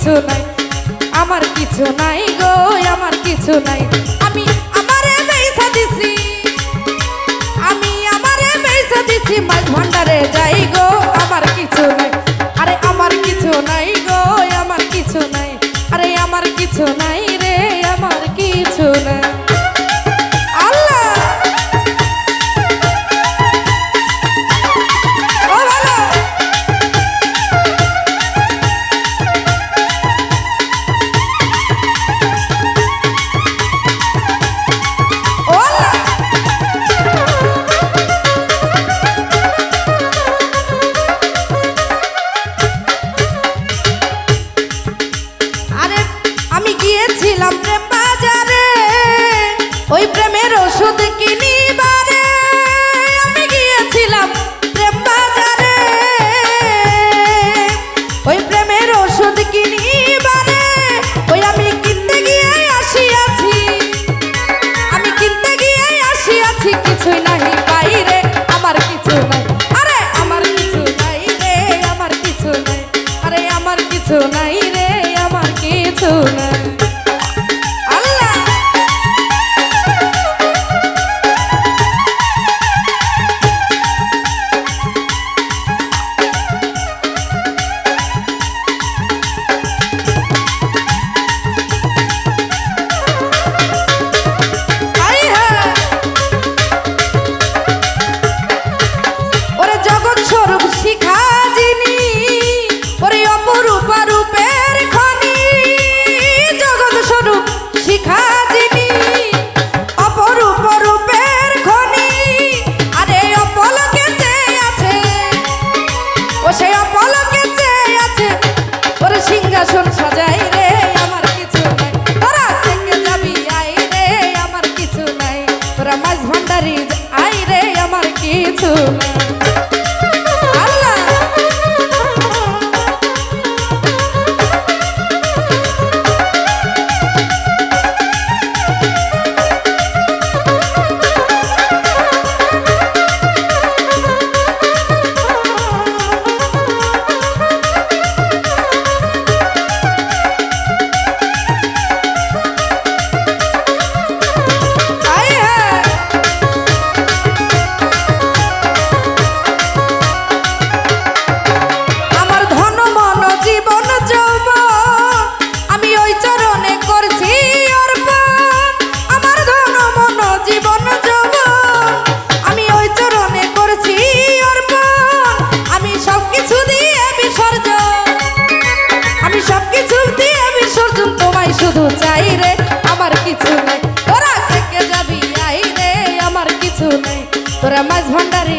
কিছু নাই। আমার কিছু নাই গো, আমার কিছু নাই। আমি আমারে বেইসা দিছি। আমি আমারে বেইসা দিছি, মাছ ভান্ডারে যাই গো। ওষুধ গিয়েছিলাম ওই ওষুধ ওই আমি আমি কিছুই আমার কিছু নাই। আরে, আমার কিছু নাই রে, আমার কিছু নাই। আরে, আমার কিছু নাই রে, আমার কিছু নাই। শিখা যিনি, অপরূপ রূপের খনি। আরে অপলকে চেয়ে আছে, ও সে অপলকে চেয়ে আছে। ওরে সিংহাসন সাজাই রে, আমার কিছু নাই। তোরা থেকে যাবি, আই রে, আমার কিছু নাই। তোরা মাছ ভান্ডারি আই রে, আমার কিছু নাই। শুধু চাই রে, আমার কিছু নাই। তোরা থেকে যাবি, আই রে, আমার কিছু নাই। তোরা মাছ ভান্ডারি